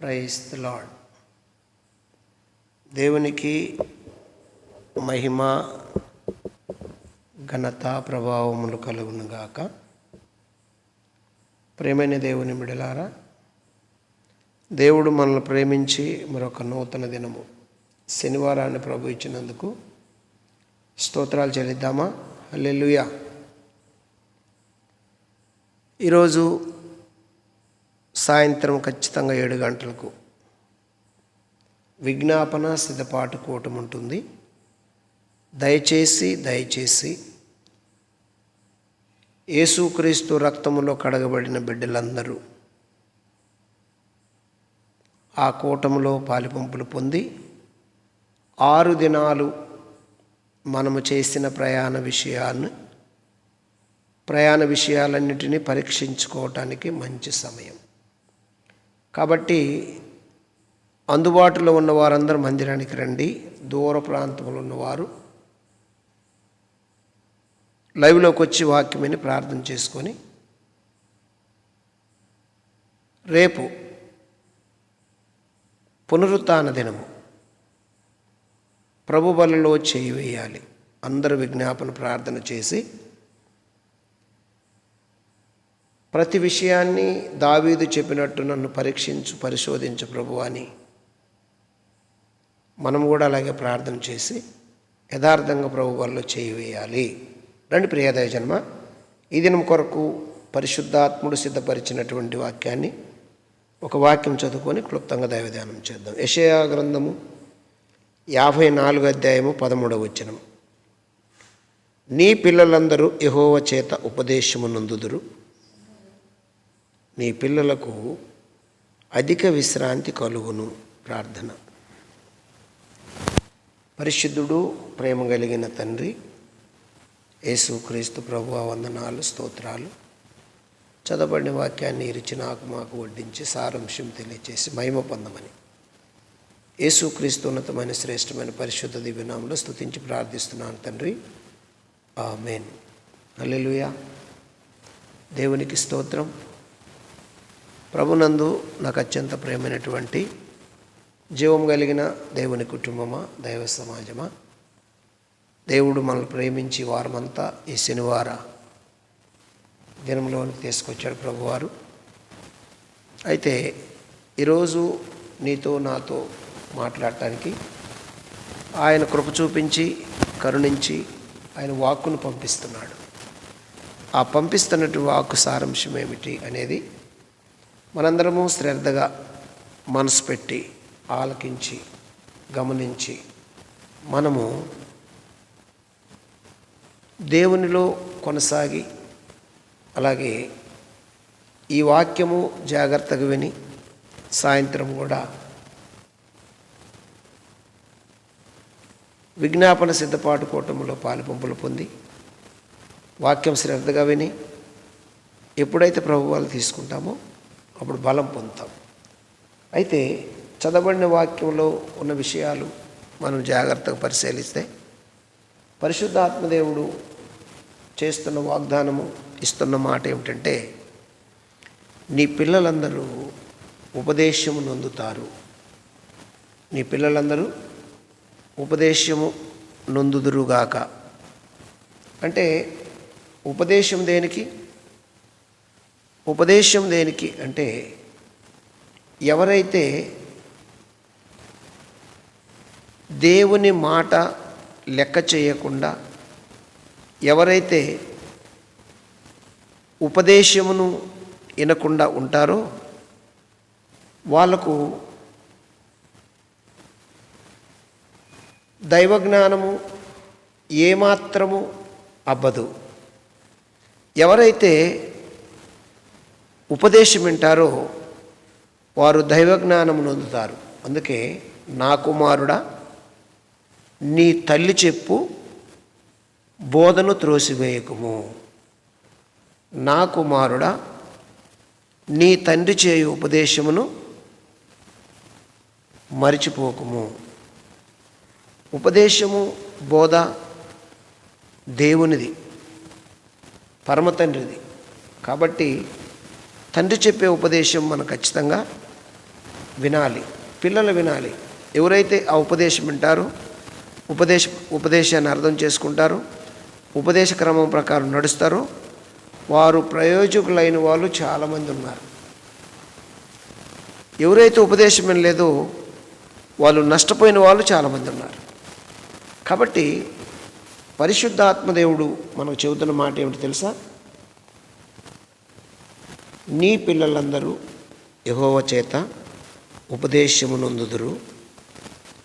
Price the lord దేవునికి మహిమ ఘనత ప్రభావములు కలుగునుగాక. ప్రేమైన దేవుని మిడలారా దేవుడు మనల్ని ప్రేమించి మరొక నూతన దినము శనివారాన్ని ప్రభు ఇచ్చినందుకు స్తోత్రాలు చెల్లిద్దామా? హల్లెలూయా. ఈరోజు సాయంత్రం ఖచ్చితంగా ఏడు గంటలకు విజ్ఞాపన సిద్ధపాటు కూటం ఉంటుంది. దయచేసి దయచేసి యేసుక్రీస్తు రక్తములో కడగబడిన బిడ్డలందరూ ఆ కూటములో పాలిపంపులు పొంది ఆరు దినాలు మనము చేసిన ప్రయాణ విషయాన్ని ప్రయాణ విషయాలన్నిటినీ పరీక్షించుకోవటానికి మంచి సమయం. కాబట్టి అందుబాటులో ఉన్న వారందరూ మందిరానికి రండి. దూర ప్రాంతంలో ఉన్నవారు లైవ్లోకి వచ్చి వాక్యమని ప్రార్థన చేసుకొని రేపు పునరుత్న దినము ప్రభు బలలో చేయి వేయాలి. అందరూ విజ్ఞాపన ప్రార్థన చేసి ప్రతి విషయాన్ని దావీదు చెప్పినట్టు నన్ను పరీక్షించు పరిశోధించు ప్రభు అని మనం కూడా అలాగే ప్రార్థన చేసి యథార్థంగా ప్రభు వల్ల చేయివేయాలి. రండి ప్రియదయ జన్మ ఈ దినం కొరకు పరిశుద్ధాత్ముడు సిద్ధపరిచినటువంటి వాక్యాన్ని ఒక వాక్యం చదువుకొని క్లుప్తంగా దైవధ్యానం చేద్దాం. యషయా గ్రంథము యాభై నాలుగు అధ్యాయము పదమూడవ వచనం. నీ పిల్లలందరూ యహోవ చేత ఉపదేశము నందుదురు. నీ పిల్లలకు అధిక విశ్రాంతి కలుగును ప్రార్థన. పరిశుద్ధుడు ప్రేమ కలిగిన తండ్రి యేసుక్రీస్తు ప్రభు వందనాలు స్తోత్రాలు. చదవబడిన వాక్యాన్ని ఇరిచి నాకు మాకు వడ్డించి సారాంశం తెలియచేసి మహిమ పొందమని. యేసుక్రీస్తు ఉన్నతమైన శ్రేష్టమైన పరిశుద్ధ దివ్యనామంలో స్తుతించి ప్రార్థిస్తున్నాను తండ్రి. ఆమెన్. అల్లెలుయా దేవునికి స్తోత్రం. ప్రభునందు నాకు అత్యంత ప్రేమైనటువంటి జీవం కలిగిన దేవుని కుటుంబమా దైవ సమాజమా? దేవుడు మనల్ని ప్రేమించి వారమంతా ఈ శనివార దినంలోనికి తీసుకొచ్చాడు ప్రభువారు. అయితే ఈరోజు నీతో నాతో మాట్లాడటానికి ఆయన కృప చూపించి కరుణించి ఆయన వాక్కును పంపిస్తున్నాడు. ఆ పంపిస్తున్నటువంటి వాక్కు సారాంశం ఏమిటి అనేది మనందరము శ్రద్ధగా మనసు పెట్టి ఆలకించి గమనించి మనము దేవునిలో కొనసాగి అలాగే ఈ వాక్యము జాగ్రత్తగా విని సాయంత్రం కూడా విజ్ఞాపన సిద్ధపాటు కూటమిలో పాలుపంపులు పొంది వాక్యం శ్రద్ధగా విని ఎప్పుడైతే ప్రభువాలు తీసుకుంటామో అప్పుడు బలం పొందుతాం. అయితే చదవబడిన వాక్యంలో ఉన్న విషయాలు మనం జాగ్రత్తగా పరిశీలిస్తే పరిశుద్ధాత్మదేవుడు చేస్తున్న వాగ్దానము ఇస్తున్న మాట ఏమిటంటే నీ పిల్లలందరూ ఉపదేశము నొందుతారు. నీ పిల్లలందరూ ఉపదేశము నొందుదురుగాక. అంటే ఉపదేశం దేనికి? ఉపదేశం దేనికి అంటే ఎవరైతే దేవుని మాట లెక్క చేయకుండా ఎవరైతే ఉపదేశమును వినకుండా ఉంటారో వాళ్ళకు దైవజ్ఞానము ఏమాత్రము అబ్బదు ఎవరైతే ఉపదేశం వింటారో వారు దైవజ్ఞానం నొందుతారు. అందుకే నా కుమారుడా నీ తల్లి చెప్పు బోధను త్రోసివేయకుము. నా కుమారుడా నీ తండ్రి చేయు ఉపదేశమును మరిచిపోకుము. ఉపదేశము బోధ దేవునిది పరమతండ్రిది కాబట్టి తండ్రి చెప్పే ఉపదేశం మనం ఖచ్చితంగా వినాలి. పిల్లలు వినాలి. ఎవరైతే ఆ ఉపదేశం వింటారో ఉపదేశ ఉపదేశాన్ని అర్థం చేసుకుంటారో ఉపదేశ క్రమం ప్రకారం నడుస్తారో వారు ప్రయోజకులైన వాళ్ళు చాలామంది ఉన్నారు. ఎవరైతే ఉపదేశం వినలేదో వాళ్ళు నష్టపోయిన వాళ్ళు చాలామంది ఉన్నారు. కాబట్టి పరిశుద్ధాత్మదేవుడు మనకు చెబుతున్న మాట ఏమిటి తెలుసా? నీ పిల్లలందరూ యహోవ చేత ఉపదేశమునందుదురు.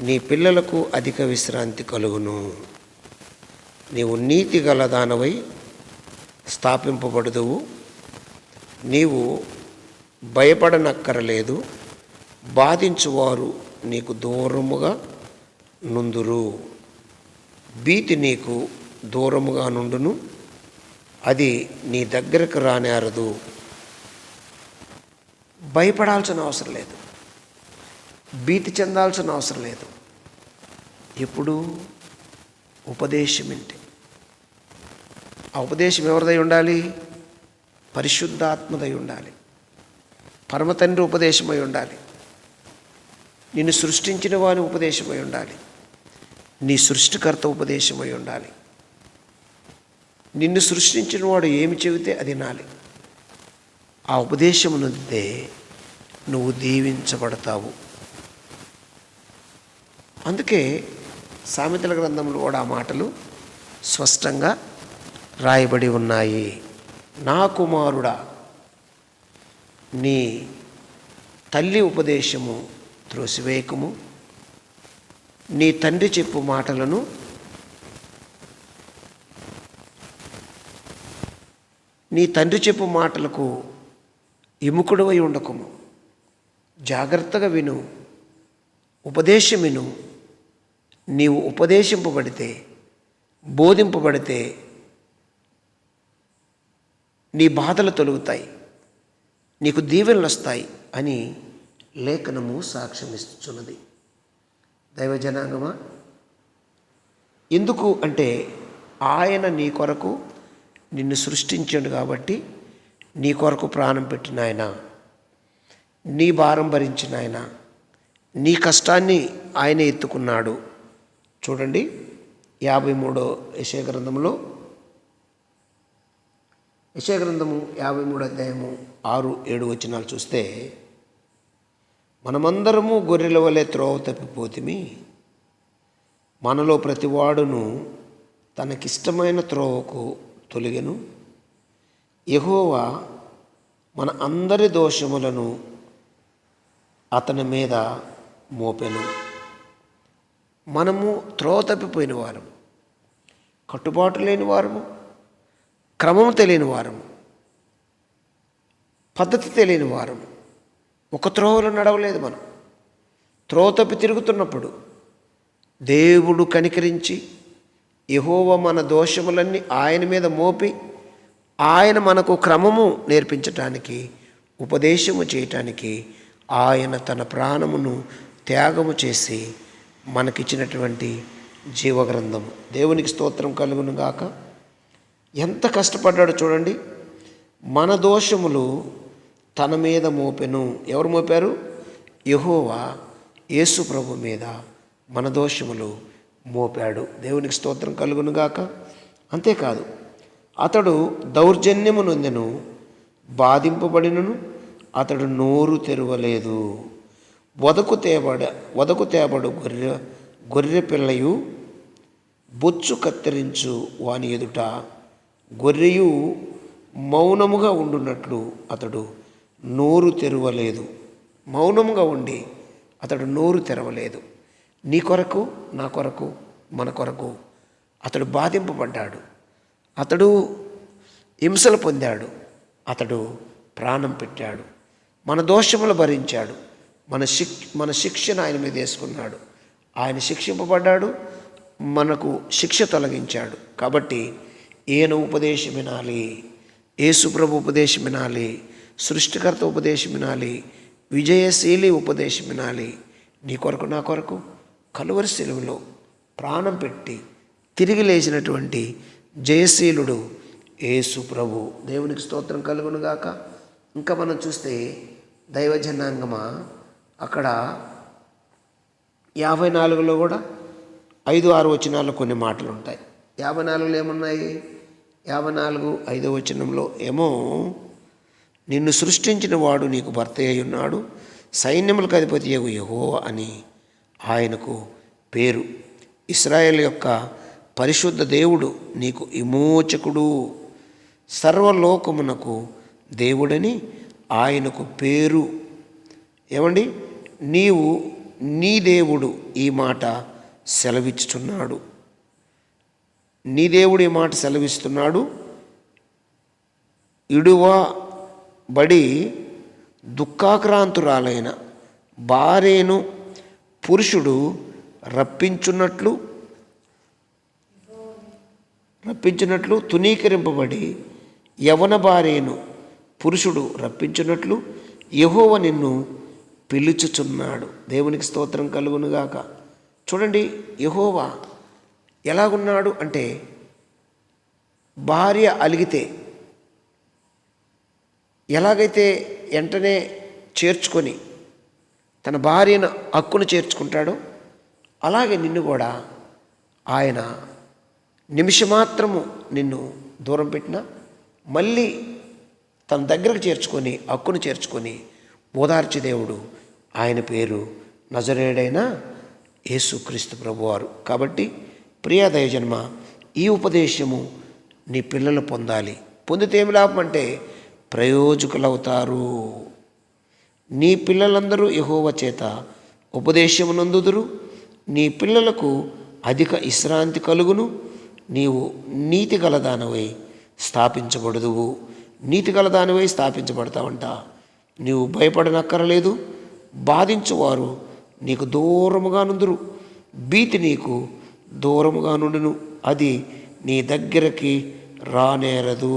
నీ పిల్లలకు అధిక విశ్రాంతి కలుగును. నీవు నీతి గల దానవై స్థాపింపబడదువు. నీవు భయపడనక్కరలేదు. బాధించువారు నీకు దూరముగా నుందురు. భీతి నీకు దూరముగా నుండును. అది నీ దగ్గరకు రానేరదు. భయపడాల్సిన అవసరం లేదు. భీతి చెందాల్సిన అవసరం లేదు. ఎప్పుడు ఉపదేశం ఏంటి ఆ ఉపదేశం ఎవరిదై ఉండాలి? పరిశుద్ధాత్మదై ఉండాలి. పరమతండ్రి ఉపదేశమై ఉండాలి. నిన్ను సృష్టించిన వాని ఉపదేశమై ఉండాలి. నీ సృష్టికర్త ఉపదేశమై ఉండాలి. నిన్ను సృష్టించిన వాడు ఏమి చెబితే అది నాలి. ఆ ఉపదేశం నువ్వు దీవించబడతావు. అందుకే సామెతల గ్రంథంలో కూడా ఆ మాటలు స్పష్టంగా రాయబడి ఉన్నాయి. నా కుమారుడా నీ తల్లి ఉపదేశము త్రోసివేయకము. నీ తండ్రి చెప్పు మాటలను నీ తండ్రి చెప్పు మాటలకు ఎముకుడవై ఉండకము. జాగ్రత్తగా విను. ఉపదేశం విను నీవు ఉపదేశింపబడితే బోధింపబడితే నీ బాధలు తొలుగుతాయి. నీకు దీవెనలు వస్తాయి అని లేఖనము సాక్ష్యమిస్తున్నది. దైవజనాంగమా? ఎందుకు అంటే ఆయన నీ కొరకు నిన్ను సృష్టించాడు కాబట్టి నీ కొరకు ప్రాణం పెట్టిన ఆయన. నీ భారం భరించిన ఆయన నీ కష్టాన్ని ఆయన ఎత్తుకున్నాడు. చూడండి యాభై మూడో యశగ్రంథంలో యశగ్రంథము యాభై మూడో అధ్యాయము ఆరు ఏడు వచనాలు చూస్తే మనమందరము గొర్రెల వలె త్రోవ తప్పిపోతిమి. మనలో ప్రతివాడును తనకిష్టమైన త్రోవకు తొలగెను. ఎహోవా మన అందరి దోషములను అతని మీద మోపెను. మనము త్రోవ తప్పిపోయిన వారము. కట్టుబాటు లేని వారము. క్రమం తెలియని వారము. పద్ధతి తెలియని వారము. ఒక త్రోవలో నడవలేదు మనం. త్రోవ తప్పి తిరుగుతున్నప్పుడు దేవుడు కనికరించి యహోవ మన దోషములన్నీ ఆయన మీద మోపి ఆయన మనకు క్రమము నేర్పించటానికి ఉపదేశము చేయటానికి ఆయన తన ప్రాణమును త్యాగము చేసి మనకిచ్చినటువంటి జీవగ్రంథము. దేవునికి స్తోత్రం కలుగును గాక. ఎంత కష్టపడ్డాడో చూడండి. మన దోషములు తన మీద మోపెను. ఎవరు మోపారు? యహోవా యేసు ప్రభు మీద మన దోషములు మోపాడు. దేవునికి స్తోత్రం కలుగును గాక. అంతేకాదు అతడు దౌర్జన్యము నొందెను బాధింపబడినను అతడు నోరు తెరవలేదు. వదకు తేబడ వదకు తేబడు గొర్రె గొర్రె పిల్లయు బొచ్చు కత్తిరించు వాని ఎదుట. గొర్రెయు మౌనముగా ఉండున్నట్లు అతడు నోరు తెరవలేదు. మౌనముగా ఉండి అతడు నోరు తెరవలేదు. నీ కొరకు నా కొరకు మన కొరకు అతడు బాధింపబడ్డాడు. అతడు హింసలు పొందాడు. అతడు ప్రాణం పెట్టాడు. మన దోషములు భరించాడు. మన శిక్ మన శిక్షను ఆయన మీద వేసుకున్నాడు. ఆయన శిక్షింపబడ్డాడు మనకు శిక్ష తొలగించాడు. కాబట్టి ఈయన ఉపదేశం వినాలి యేసుప్రభు ఉపదేశం వినాలి సృష్టికర్త ఉపదేశం వినాలి విజయశీలి ఉపదేశం వినాలి. నీ కొరకు నా కొరకు కలువరి సెలవులో ప్రాణం పెట్టి తిరిగి లేచినటువంటి జయశీలుడు యేసు ప్రభు. దేవునికి స్తోత్రం కలుగునుగాక. ఇంకా మనం చూస్తే దైవజనాంగమా? అక్కడ యాభై నాలుగులో కూడా ఐదు ఆరు వచనాల్లో కొన్ని మాటలు ఉంటాయి యాభై నాలుగులో ఏమున్నాయి? యాభై నాలుగు ఐదో వచనంలో ఏమో నిన్ను సృష్టించిన వాడు నీకు భర్త అయి ఉన్నాడు సైన్యములకు అధిపతి యగు యహో అని ఆయనకు పేరు. ఇస్రాయేల్ యొక్క పరిశుద్ధ దేవుడు నీకు విమోచకుడు. సర్వలోకమునకు దేవుడని ఆయనకు పేరు. ఏమండి? నీవు నీ దేవుడు ఈ మాట సెలవిచ్చుచున్నాడు. నీ దేవుడు ఈ మాట సెలవిస్తున్నాడు. ఇడువా బడి దుఃఖాక్రాంతురాలైన భార్యను పురుషుడు రప్పించున్నట్లు రప్పించినట్లు తునీకరింపబడి యవన భార్యను పురుషుడు రప్పించినట్లు యహోవ నిన్ను పిలుచుచున్నాడు. దేవునికి స్తోత్రం కలుగునుగాక. చూడండి యహోవా ఎలాగున్నాడు అంటే భార్య అలిగితే ఎలాగైతే వెంటనే చేర్చుకొని తన భార్యను హక్కును చేర్చుకుంటాడో అలాగే నిన్ను కూడా ఆయన నిమిషమాత్రము నిన్ను దూరం పెట్టినా మళ్ళీ తన దగ్గరకు చేర్చుకొని హక్కును చేర్చుకొని ఓదార్చి దేవుడు ఆయన పేరు నజరేడైన యేసుక్రీస్తు ప్రభువారు. కాబట్టి ప్రియ దయజన్మ ఈ ఉపదేశము నీ పిల్లలు పొందాలి. పొందితే ఏమి లాభం అంటే ప్రయోజకులవుతారు. నీ పిల్లలందరూ యహోవ చేత ఉపదేశమునందుదురు నీ పిల్లలకు అధిక విశ్రాంతి కలుగును. నీవు నీతి గలదానవై స్థాపించబడదువు. నీతి గలదానివై స్థాపించబడతావంట నీవు భయపడనక్కరలేదు. బాధించువారు నీకు దూరముగా నుందురు. భీతి నీకు దూరముగా నుండును. అది నీ దగ్గరకి రానేరదు.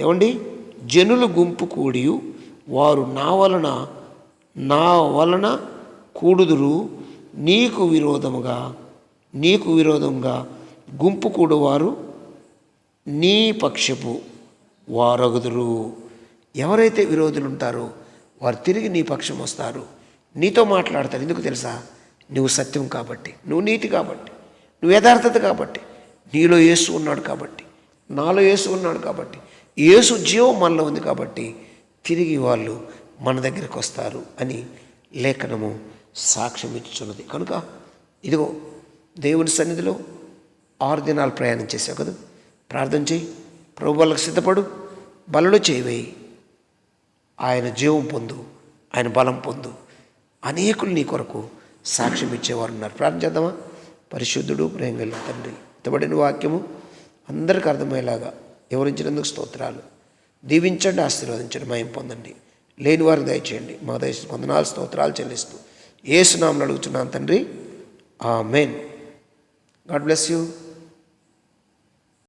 ఏమండి? జనులు గుంపు కూడి వారు నా వలన నా వలన కూడుదురు. నీకు విరోధముగా నీకు విరోధంగా గుంపు కూడువారు నీ పక్షపు. వారగుదురు. ఎవరైతే విరోధులు ఉంటారో వారు తిరిగి నీ పక్షం వస్తారు. నీతో మాట్లాడతారు. ఎందుకు తెలుసా? నువ్వు సత్యం కాబట్టి. నువ్వు నీతి కాబట్టి. నువ్వు యథార్థత కాబట్టి. నీలో యేసు ఉన్నాడు కాబట్టి. నాలో యేసు ఉన్నాడు కాబట్టి. యేసు జీవం మనలో ఉంది కాబట్టి తిరిగి వాళ్ళు మన దగ్గరికి వస్తారు అని లేఖనము సాక్ష్యం ఇచ్చున్నది కనుక ఇదిగో దేవుని సన్నిధిలో ఆరు దినాలు ప్రయాణం చేసావు కదా. ప్రార్థన చేయి. ప్రభు వాళ్ళకు సిద్ధపడు. బలలు చేయవేయి ఆయన జీవం పొందు ఆయన బలం పొందు. అనేకులు నీ కొరకు సాక్ష్యం ఇచ్చేవారు ఉన్నారు. ప్రార్థన చేద్దామా? పరిశుద్ధుడు ప్రేంగల్ తండ్రి ఇతబడిన వాక్యము అందరికి అర్థమయ్యేలాగా వివరించినందుకు స్తోత్రాలు. దీవించండి ఆశీర్వదించండి మయం పొందండి. లేని వారికి దయచేయండి. మా దయచేసి వందనాలు స్తోత్రాలు చెల్లిస్తూ ఏసునామని అడుగుతున్నాను తండ్రి. ఆ మెయిన్ గాడ్ బ్లెస్ యూ.